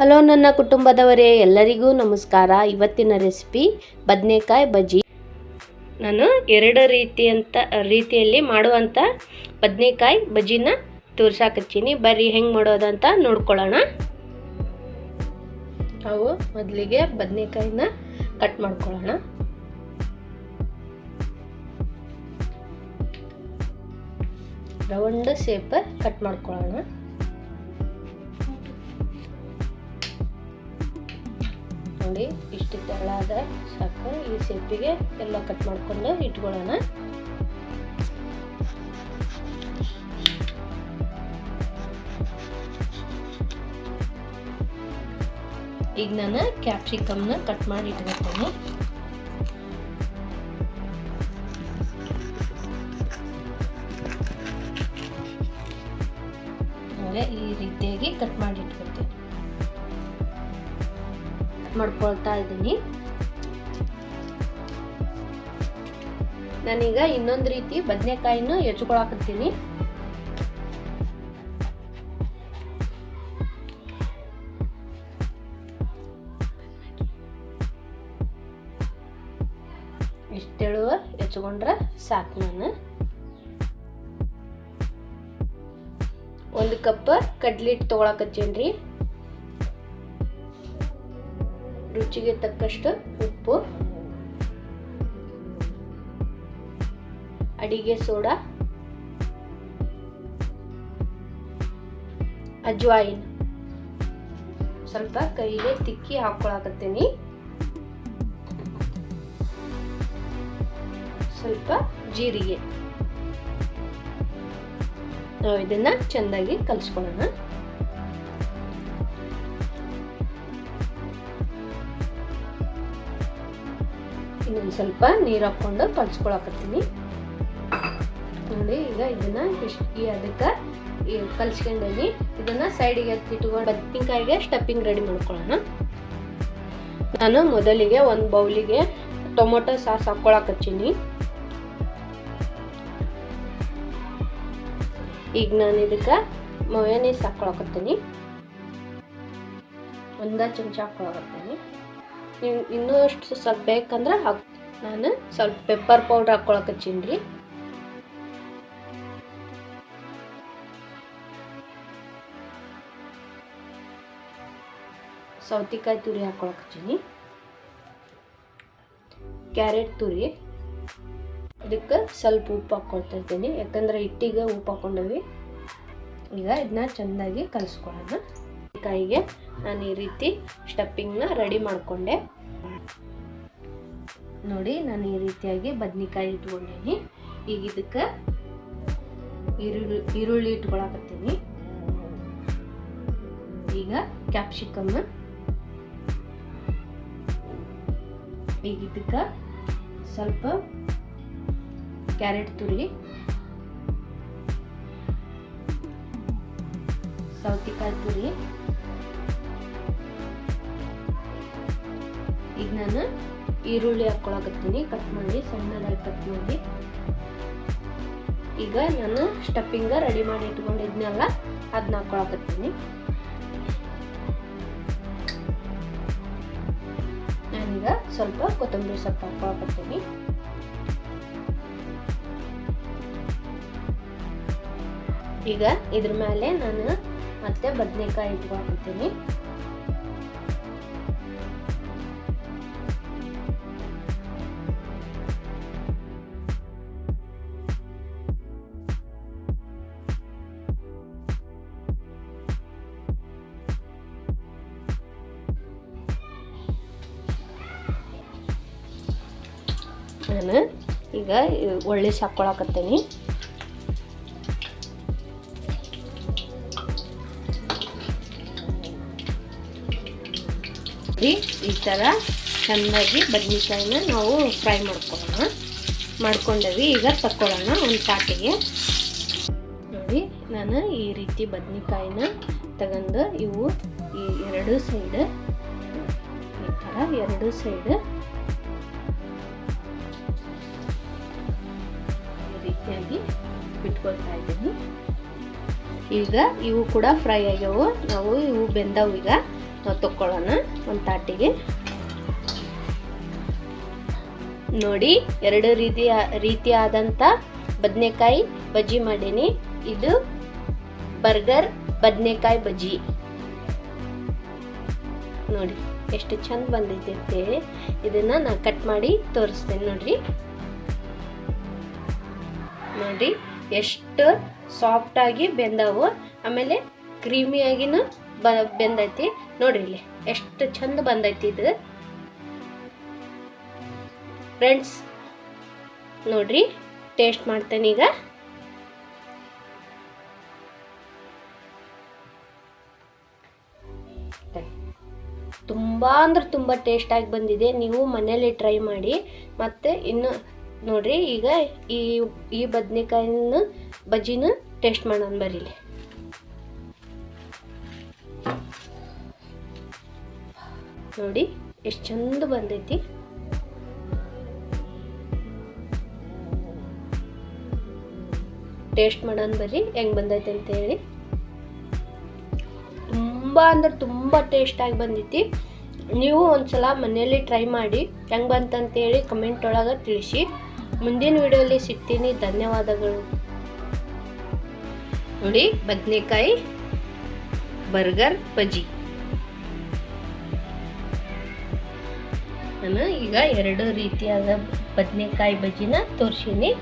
Hello ನನ್ನ ಕುಟುಂಬದವರೇ, ಎಲ್ಲರಿಗೂ ನಮಸ್ಕಾರ. ಇವತ್ತಿನ ರೆಸಿಪಿ ಬದನೆಕಾಯಿ ಬಜ್ಜಿ. ನಾನು ಎರಡು ರೀತಿಯಂತ, ರೀತಿಯಲ್ಲಿ ಮಾಡುವಂಥ ಬದನೆಕಾಯಿ ಬಜ್ಜಿನ ತೋರ್ಸಾಕತ್ತೀನಿ. ಬರ್ರಿ, ಹೆಂಗೆ ಮಾಡೋದಂತ ನೋಡ್ಕೊಳ್ಳೋಣ. ನಾವು ಮೊದಲಿಗೆ ಬದನೆಕಾಯಿನ ಕಟ್ ಮಾಡ್ಕೊಳ್ಳೋಣ. ರೌಂಡ್ ಶೇಪ್ ಕಟ್ ಮಾಡ್ಕೊಳ್ಳೋಣ. ನೋಡಿ ಇಷ್ಟು ತೆಳ್ಳಾದ ಸಾಕು. ಈ ಸೇಪಿಗೆ ಎಲ್ಲ ಕಟ್ ಮಾಡ್ಕೊಂಡು ಇಟ್ಕೊಳ್ಳೋಣ. ಈಗ ನಾನು ಕ್ಯಾಪ್ಸಿಕಮ್ನ ಕಟ್ ಮಾಡಿ ಇಟ್ಕೊಳ್ತೇನೆ. ಹಾಗೆ ಈ ರೀತಿಯಾಗಿ ಕಟ್ ಮಾಡಿ ಇಟ್ಕೊಳ್ತೇನೆ. ಮಾಡ್ಕೊಳ್ತಾ ಇದ್ದೀನಿ. ನಾನೀಗ ಇನ್ನೊಂದು ರೀತಿ ಬದನೆಕಾಯಿನ ಹೆಚ್ಕೊಳಕತ್ತೀನಿ. ಇಷ್ಟೆಳು ಹೆಚ್ಕೊಂಡ್ರೆ ಸಾಕು ನಾನು. ಒಂದು ಕಪ್ ಕಡ್ಲಿಟ್ಟು ಹಿಟ್ಟು ತೊಗೊಳಕತ್ತೀನಿ ರುಚಿಗೆ ತಕ್ಕಷ್ಟು ಉಪ್ಪು, ಅಡಿಗೆ ಸೋಡಾ, ಅಜ್ವಾಯಿನ್. ಸ್ವಲ್ಪ ಕೈಗೆ ತಿಕ್ಕಿ ಹಾಕೊಳಕತ್ತೀನಿ. ಸ್ವಲ್ಪ ಜೀರಿಗೆ. ನಾವು ಇದನ್ನ ಚೆನ್ನಾಗಿ ಕಲಿಸ್ಕೊಳ್ಳೋಣ ಇನ್ನೊಂದು ಸ್ವಲ್ಪ ನೀರು ಹಾಕ್ಕೊಂಡು ಕಲ್ಸ್ಕೊಳಕತ್ತೀನಿ. ನೋಡಿ, ಈಗ ಇದನ್ನ ಈ ಅದಕ್ಕೆ ಕಲ್ಸ್ಕೊಂಡೀನಿ. ಇದನ್ನ ಸೈಡಿಗೆ ಎತ್ತಿಟ್ಕೊಂಡು ಬದ್ನಿಕಾಯಿಗೆ ಸ್ಟಫಿಂಗ್ ರೆಡಿ ಮಾಡ್ಕೊಳ್ಳೋಣ. ನಾನು ಮೊದಲಿಗೆ ಒಂದು ಬೌಲಿಗೆ ಟೊಮೊಟೊ ಸಾಸ್ ಹಾಕ್ಕೊಳಕತ್ತೀನಿ. ಈಗ ನಾನು ಇದಕ್ಕೆ ಮೊಯನೀಸ್ ಹಾಕ್ಕೊಳಕತ್ತೀನಿ. ಒಂದ ಚಮಚ ಹಾಕ್ಕೊಳಕತ್ತೀನಿ. ನೀವು ಇನ್ನೂ ಅಷ್ಟು ಸ್ವಲ್ಪ ಬೇಕಂದ್ರೆ ಹಾಕ್ ನಾನು ಸ್ವಲ್ಪ ಪೆಪ್ಪರ್ ಪೌಡ್ರ್ ಹಾಕ್ಕೊಳಕ್ಕೆ ರೀ. ಸೌತಿಕಾಯಿ ತುರಿ ಹಾಕ್ಕೊಳಕತ್ತೀನಿ ಕ್ಯಾರೆಟ್ ತುರಿ. ಅದಕ್ಕೆ ಸ್ವಲ್ಪ ಉಪ್ಪು ಹಾಕ್ಕೊಳ್ತಾ ಇದ್ದೀನಿ. ಯಾಕಂದ್ರೆ ಹಿಟ್ಟಿಗೆ ಉಪ್ಪು ಹಾಕ್ಕೊಂಡವಿ ಈಗ ಇದನ್ನ ಚೆಂದಾಗಿ ಕಲಿಸ್ಕೊಳ್ಳೋಣ. ಕಾಯಿಗೆ ನಾನು ಈ ರೀತಿ ಸ್ಟಪ್ಪಿಂಗ್ನ ರೆಡಿ ಮಾಡಿಕೊಂಡೆ. ನೋಡಿ, ನಾನು ಈ ರೀತಿಯಾಗಿ ಬದ್ನಿಕಾಯಿ ಇಟ್ಕೊಂಡೀನಿ ಈಗ ಇದಕ್ಕೆ ಈರುಳ್ಳಿ ಈರುಳ್ಳಿ ಇಟ್ಕೊಳಕತ್ತೀನಿ. ಈಗ ಕ್ಯಾಪ್ಸಿಕಮ್ ಈಗ ಇದಕ್ಕೆ ಸ್ವಲ್ಪ ಕ್ಯಾರೆಟ್ ತುರಿ, ಸೌತಿಕಾಯಿ ತುರಿ ಈಗ ನಾನು ಈರುಳ್ಳಿ ಹಾಕ್ಕೊಳಕತ್ತೀನಿ. ಕಟ್ ಮಾಡಿ, ಸಣ್ಣದಾಗಿ ಕಟ್ ಮಾಡಿ. ಈಗ ನಾನು ಸ್ಟಫಿಂಗ ರೆಡಿ ಮಾಡಿ ಇಟ್ಕೊಂಡಿದ್ನಲ್ಲ ಅದನ್ನ ಹಾಕ್ಕೊಳಕತ್ತೀನಿ. ನಾನೀಗ ಸ್ವಲ್ಪ ಕೊತ್ತಂಬರಿ ಸೊಪ್ಪು ಹಾಕ್ಕೊಳಕತ್ತೀನಿ. ಈಗ ಇದ್ರ ಮೇಲೆ ನಾನು ಮತ್ತೆ ಬದನೆಕಾಯಿ ಇಟ್ಕೊಳ್ತೀನಿ ನಾನು ಈಗ ಒಳ್ಳೆ ಹಾಕ್ಕೊಳಕತ್ತೀನಿ ಈ ಥರ ಚೆನ್ನಾಗಿ ಬದನೆಕಾಯಿನ ನಾವು ಫ್ರೈ ಮಾಡ್ಕೊಳ್ಳೋಣ. ಮಾಡ್ಕೊಂಡವಿ, ಈಗ ತಕ್ಕೊಳ್ಳೋಣ ಒಂದು ಪಾಟಿಗೆ. ನೋಡಿ, ನಾನು ಈ ರೀತಿ ಬದನೆಕಾಯಿನ ತಗೊಂಡು ಇವು ಈ ಎರಡು ಸೈಡ್ ಈ ಥರ ಎರಡು ಸೈಡ್ ರೀತಿಯಾಗಿ ಬಿಟ್ಕೊಳ್ತಾ ಇದ್ದೀನಿ. ಈಗ ಇವು ಕೂಡ ಫ್ರೈ ಆಗ್ಯಾವು. ನಾವು ಇವು ಬೆಂದವು ಈಗ. ನಾವು ತಕ್ಕೊಳ್ಳೋಣ ಒಂದು ತಾಟಿಗೆ. ನೋಡಿ, ಎರಡು ರೀತಿಯ ರೀತಿಯಾದಂಥ ಬದನೆಕಾಯಿ ಬಜ್ಜಿ ಮಾಡೀನಿ. ಇದು ಬರ್ಗರ್ ಬದನೆಕಾಯಿ ಬಜ್ಜಿ. ನೋಡಿ, ಎಷ್ಟು ಚಂದ ಬಂದೈತೆ ಇದನ್ನು ನಾನು ಕಟ್ ಮಾಡಿ ತೋರಿಸ್ತೇನೆ ನೋಡ್ರಿ. ನೋಡ್ರಿ ಎಷ್ಟು ಸಾಫ್ಟ್ ಆಗಿ ಬೆಂದವು, ಆಮೇಲೆ ಕ್ರೀಮಿಯಾಗಿನೂ ಬ, ಬೆಂದೈತಿ. ನೋಡ್ರಿ ಇಲ್ಲಿ, ಎಷ್ಟು ಚಂದ ಬಂದೈತಿ ಇದು. ಫ್ರೆಂಡ್ಸ್ ನೋಡ್ರಿ ಟೇಸ್ಟ್ ಮಾಡ್ತೇನೆ ಈಗ. ತುಂಬ ಅಂದ್ರೆ ತುಂಬ ಟೇಸ್ಟಾಗಿ ಬಂದಿದೆ. ನೀವು ಮನೇಲಿ ಟ್ರೈ ಮಾಡಿ, ಮತ್ತು ಇನ್ನು ನೋಡ್ರಿ, ಈಗ ಈ ಈ ಬದನೆಕಾಯಿನ ಬಜ್ಜಿನ ಟೇಸ್ಟ್ ಮಾಡೋಣ ಬರೀಲಿ ನೋಡಿ, ಎಷ್ಟು ಚಂದ ಬಂದೈತಿ. ಟೇಸ್ಟ್ ಮಾಡೋಣ ಬರ್ರಿ, ಹೆಂಗ್ ಬಂದೈತೆ ಅಂತ ಹೇಳಿ. ತುಂಬ ಅಂದ್ರೆ ತುಂಬ ಟೇಸ್ಟಾಗಿ ಬಂದೈತಿ. ನೀವು ಒಂದ್ಸಲ ಮನೆಯಲ್ಲಿ ಟ್ರೈ ಮಾಡಿ ಹೆಂಗೆ ಬಂತಂತೇಳಿ ಕಮೆಂಟ್ ಒಳಗೆ ತಿಳಿಸಿ. ಮುಂದಿನ ವಿಡಿಯೋಲಿ ಸಿಗ್ತೀನಿ. ಧನ್ಯವಾದಗಳು. ನೋಡಿ, ಬದನೆಕಾಯಿ, ಬರ್ಗರ್, ಬಜ್ಜಿ. ನಾನು ಈಗ ಎರಡು ರೀತಿಯಾದ ಬದನೆಕಾಯಿ ಬಜ್ಜಿನ ತೋರಿಸೀನಿ.